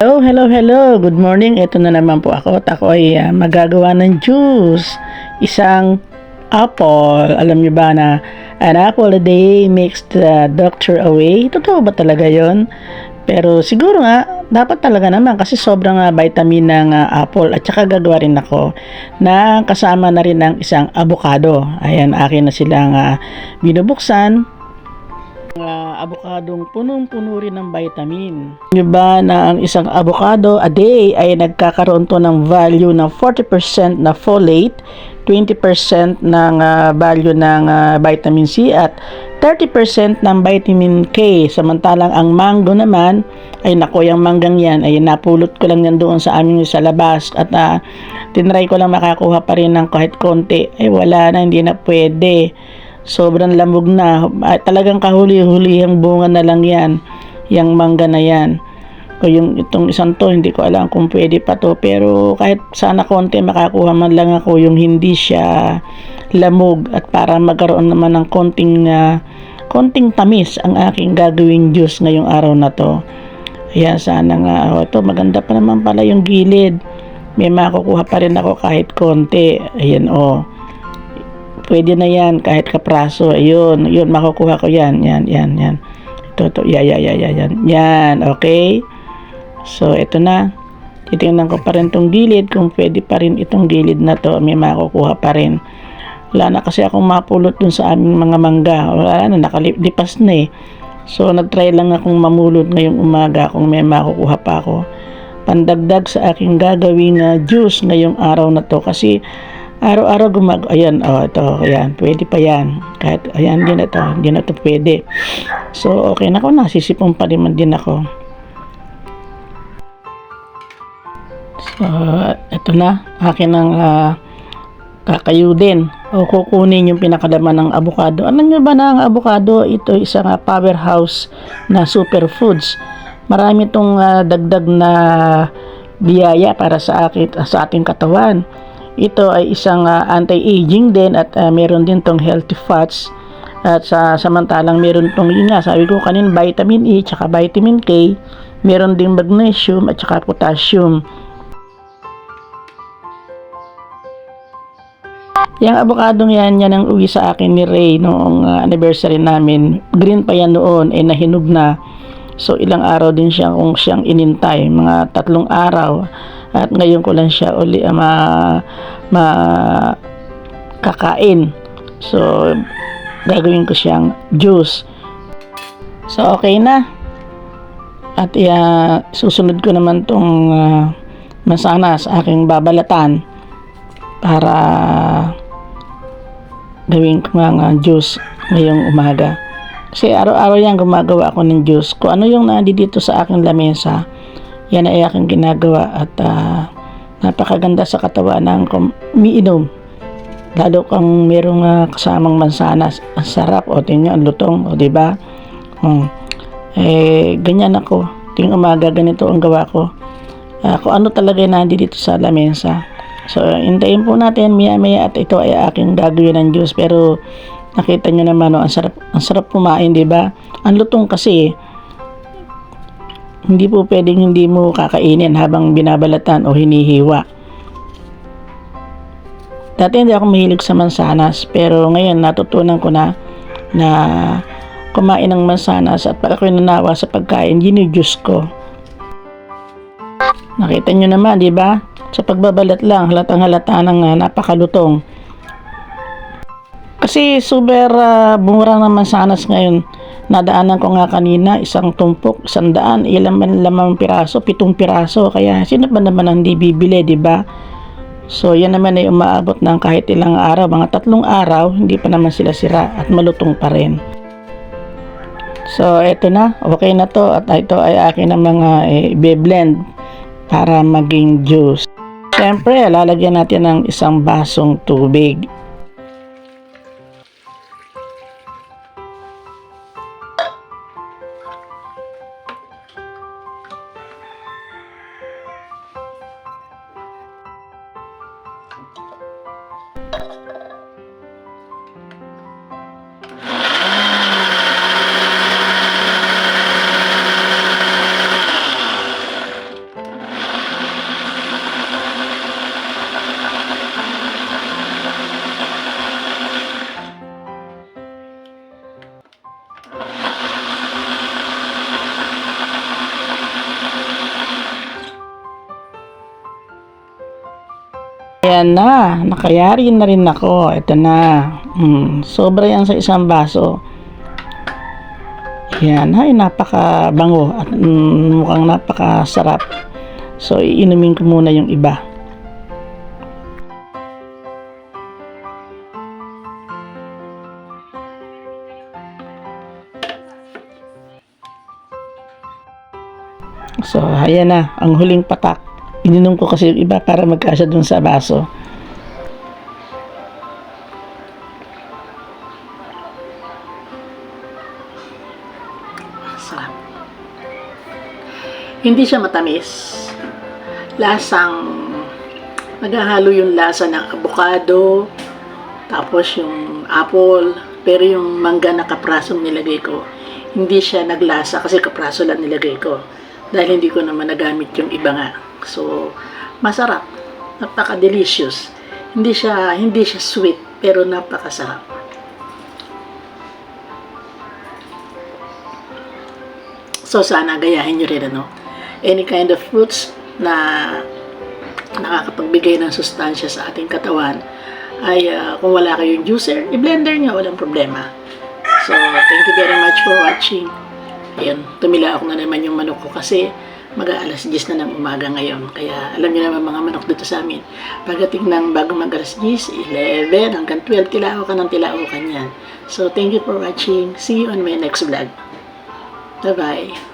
Hello, hello, hello. Good morning. Ito na naman po ako. At ako ay ah, magagawa ng juice. Isang apple. Alam niyo ba na an apple a day makes the doctor away? Totoo ba talaga yon? Pero siguro nga, dapat talaga naman kasi sobrang ah, vitamin ng ah, apple at saka gagawa rin ako na kasama na rin ng isang avocado. Ayan, akin na silang ah, binubuksan uh, abukadong punong-puno rin ng vitamin. Di ba na ang isang avocado a day ay nagkakaroon to ng value ng 40% na folate, 20% ng ah, value ng ah, vitamin C at 30% ng vitamin K. Samantalang ang mango naman ay nako yung manggang yan ay napulot ko lang yan doon sa amin sa labas at uh, tinry ko lang makakuha pa rin ng kahit konti. Ay wala na, hindi na pwede sobrang lamog na. Talagang kahuli-huli ang bunga na lang yan yung mangga na yan. O yung itong isang to hindi ko alam kung pwede pa to. Pero kahit sana konti makakuha man lang ako yung hindi siya lamog. At para magkaroon naman ng konting ah, konting tamis ang aking gagawing juice ngayong araw na to. Ayan sana nga. Oh, ito maganda pa naman pala yung gilid. May makukuha pa rin ako kahit konti. Ayan oh pwede na yan kahit kapraso. Ayun yun makukuha ko yan yan yan yan. Ito ito yeah, yeah, yeah, yeah, yan yan okay. So ito na. Titingnan ko pa rin tong gilid kung pwede pa rin itong gilid na to may makukuha pa rin. Wala na kasi akong mapulot dun sa aming mga mangga. Wala na nakalipas na eh. So nagtry lang akong mamulot ngayong umaga kung may makukuha pa ako. Pandagdag sa aking gagawing uh, juice ngayong araw na to. Kasi araw-araw gumag ayan oh ito ayan pwede pa yan. Kahit ayan hindi na to hindi na to pwede. So okay na ako nasisipong pa rin din ako. So ito na akin ang uh, kakayudin. O kukunin yung pinakalaman ng avocado alam nyo ba na ang avocado ito isang uh, powerhouse na superfoods marami itong uh, dagdag na biyaya para sa akin sa ating katawan ito ay isang uh, anti-aging din at uh, meron din tong healthy fats at sa samantalang meron tong yun nga sabi ko kanin vitamin E tsaka vitamin K meron ding magnesium at tsaka potassium Yung avocadong yan, yan ang uwi sa akin ni Ray noong uh, anniversary namin. Green pa yan noon, eh nahinog na. So ilang araw din siya kung siyang inintay, mga tatlong araw. At ngayon ko lang siya uli uh, ma, ma kakain. So gagawin ko siyang juice. So okay na. At uh, susunod ko naman tong uh, masana sa aking babalatan para gawin ko mga juice ngayong umaga. Kasi araw-araw yan gumagawa ako ng juice. Kung ano yung nandito sa aking lamesa, yan ay aking ginagawa at uh, napakaganda sa katawan ng umiinom. Lalo kang merong uh, kasamang mansanas. Ang sarap o tingnan ang lutong o di ba? Hmm. Eh ganyan ako. Ting umaga ganito ang gawa ko. Uh, kung ano talaga yung nandito sa lamesa. So, hintayin po natin maya-maya at ito ay aking gagawin ng juice pero nakita nyo naman, no, ang sarap, ang sarap kumain, di ba? Ang lutong kasi, hindi po pwedeng hindi mo kakainin habang binabalatan o hinihiwa. Dati hindi ako mahilig sa mansanas, pero ngayon natutunan ko na na kumain ng mansanas at pag ako'y nanawa sa pagkain, ginijus ko. Nakita nyo naman, di ba? Sa pagbabalat lang, halatang halata ng uh, napakalutong. Kasi super uh, bumura naman sanas ngayon. Nadaanan ko nga kanina, isang tumpok, isang daan, ilang man lamang piraso, pitong piraso. Kaya sino ba naman ang hindi bibili, di ba? So yan naman ay umaabot ng kahit ilang araw, mga tatlong araw, hindi pa naman sila sira at malutong pa rin. So eto na, okay na to at ito ay akin ng mga eh, blend para maging juice. Siyempre, lalagyan natin ng isang basong tubig. you Ayan na, nakayari na rin ako. Ito na. Mm, sobra yan sa isang baso. Yan, ay napaka-bango at mm, mukhang napaka-sarap. So, iinumin ko muna yung iba. So, ayan na, ang huling patak. Ininom ko kasi yung iba para magkasya dun sa baso. Sarap. Hindi siya matamis. Lasang naghahalo yung lasa ng avocado, tapos yung apple, pero yung mangga na kaprasong nilagay ko, hindi siya naglasa kasi kapraso lang nilagay ko. Dahil hindi ko naman nagamit yung iba nga. So, masarap. Napaka-delicious. Hindi siya, hindi siya sweet, pero napakasarap. So, sana gayahin nyo rin, ano? Any kind of fruits na nakakapagbigay ng sustansya sa ating katawan, ay ah, kung wala kayong juicer, i-blender nyo, walang problema. So, thank you very much for watching. Ayun, tumila ako na naman yung manok ko kasi mag alas 10 na ng umaga ngayon. Kaya alam niyo naman mga manok dito sa amin. Pagdating ng bago mag alas 10, 11 hanggang 12, tilao ka ng tilao ka niyan. So, thank you for watching. See you on my next vlog. Bye-bye.